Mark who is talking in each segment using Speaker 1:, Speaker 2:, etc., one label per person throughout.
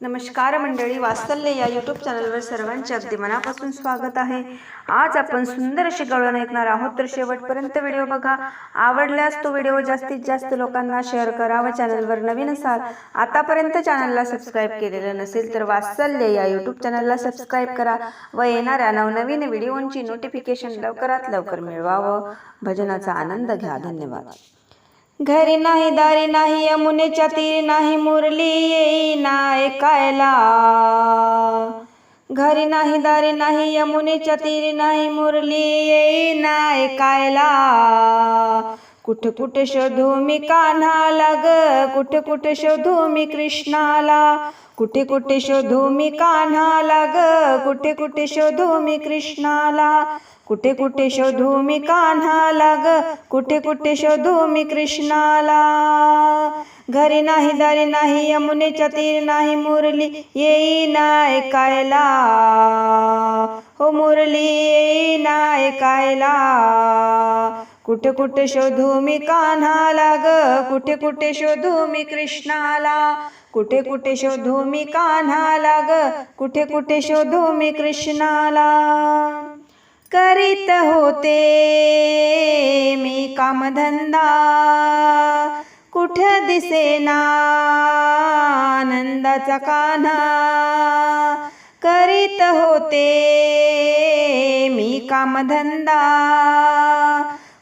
Speaker 1: नमस्कार मंडळी वास्तल्य या यूट्यूब चॅनलवर सर्वांचे अगदी मनापासून स्वागत आहे. आज आपण सुंदर अशी गवळण ऐकणार आहोत तर शेवटपर्यंत व्हिडिओ बघा. आवडल्यास तो व्हिडिओ जास्तीत जास्त लोकांना शेअर करा व चॅनलवर नवीन असाल आतापर्यंत चॅनलला सबस्क्राईब केलेलं नसेल तर वात्सल्य या यूट्यूब चॅनलला सबस्क्राईब करा व येणाऱ्या नवनवीन व्हिडिओंची नोटिफिकेशन लवकरात लवकर मिळवावं. भजनाचा आनंद घ्या. धन्यवाद. घरी नाही दारी नाही यमुनेच्या तीरी नाही मुरली येईना ऐकायला. घरी नाही दारी नाही यमुनेच्या तीरी नाही मुरली येईना ऐकायला. कुठं कुठं शोधू मी कान्हाला ग? कुठं कुठं शोधू मी कृष्णाला? कुठे कुठे शोधू मी कान्हाला ग? कुठे कुठे शोधू मी कृष्णाला? कुठे कुठे शोधू मी कान्हाला ग? कुठे कुठे शोधू मी कृष्णाला? घरी नाही दारी नाही यमुनेच्या तीर नाही मुरली येई ऐकायला हो मुरली येई ना ऐकायला कुठे कुठे शोधू मी कान्हाला ग? कुठे कुठे शोधू मी कृष्णाला? कुठे कुठे शोधू मी कान्हाला ग? कुठे कुठे शोधू मी कृष्णाला? करीत होते. मी कामधंदा कुठ दिसेना? आनंदाचा कान्हा करीत होते. मी कामधंदा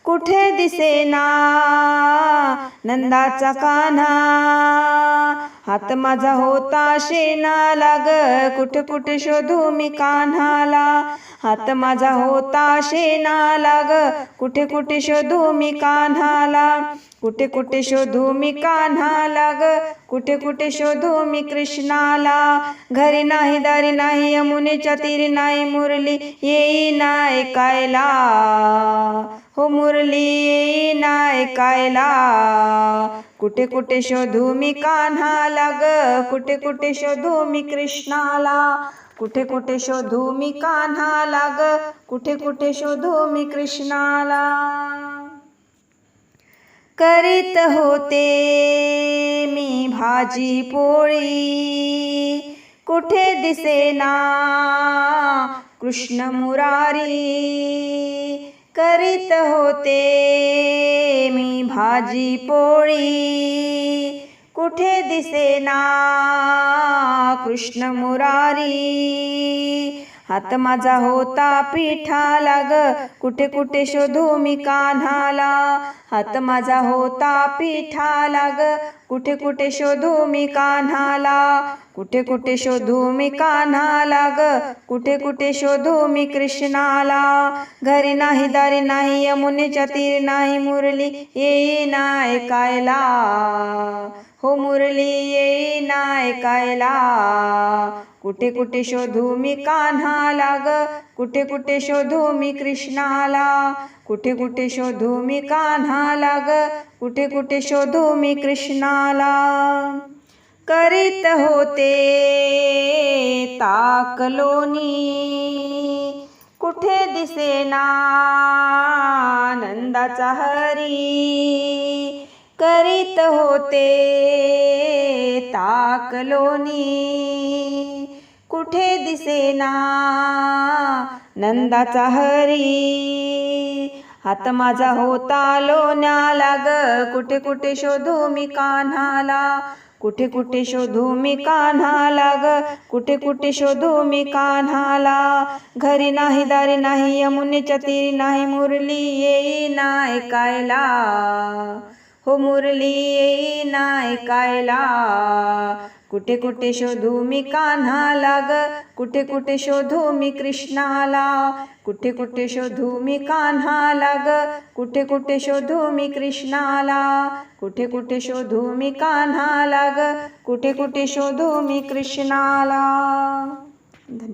Speaker 1: कुठे दिसेना? नंदाचा कान्हा हात माझा होता शेणाला ग. कुठे कुठे शोधू मी कान्हाला? हात माझा होता शेणाला ग. कुठे कुठे शोधू मी कान्हाला? कुठे कुठे शोधू मी कान्हाला ग. कुठे कुठे शोधू मी कृष्णाला? घरी नाही दारी नाही यमुनेच्या तीरी नाही मुरली येई ना ऐकायला हो मुरली येई ना ऐकायला कुठे कुठे शोधू मी कान्हाला ग? कुठे कुठे शोधू मी कृष्णाला? कुठे कुठे शोधू मी कान्हाला ग? कुठे कुठे शोधू मी कृष्णाला? करीत होते. मी भाजी पोळी कुठे दिसेना? कृष्ण मुरारी करीत होते. मी भाजी पोळी कुठे दिसेना? कृष्ण मुरारी हात माझा होता पिठाला ग. कुठे कुठे शोधू मी कान्हाला? हात माझा होता पिठाला ग. कुठे कुठे शोधू मी कान्हाला? कुठे कुठे शोधू मी कान्हाला ग. कुठे कुठे शोधू मी कृष्णाला? घरी नाही दारी नाही यमुनेच्या तीर नाही मुरली येई नाही कायला. हो मुरली येई ना कुठे कुठे शोधू मी कान्हाला ग कुठे कुठे शोधू मी कृष्णाला. कुठे कुठे शोधू मी कान्हाला ग कुठे कुठे शोधू मी कृष्णाला. करीत होते ताकलोनी कुठे दिसेना आनंदाचा हरी. करीत होते. ताकलोनी कुठे दिसेना? नंदाचा हरी. हात माझा होता लोण्याला ग. कुठे कुठे शोधू मी कान्हाला? कुठे कुठे शोधू मी कान्हाला ग? कुठे कुठे शोधू मी कान्हाला? घरी नाही दारी नाही यमुनेच्या तीरी नाही मुरली येई ना ऐकायला हो मुरली येई ऐकायला कुठे कुठे शोधू मी कान्हाला ग? कुठे कुठे शोधू मी कृष्णाला? कुठे कुठे शोधू मी कान्हाला ग? कुठे कुठे शोधू मी कृष्णाला? कुठे कुठे शोधू मी कान्हाला ग? कुठे कुठे शोधू मी कृष्णाला? धन्यवाद.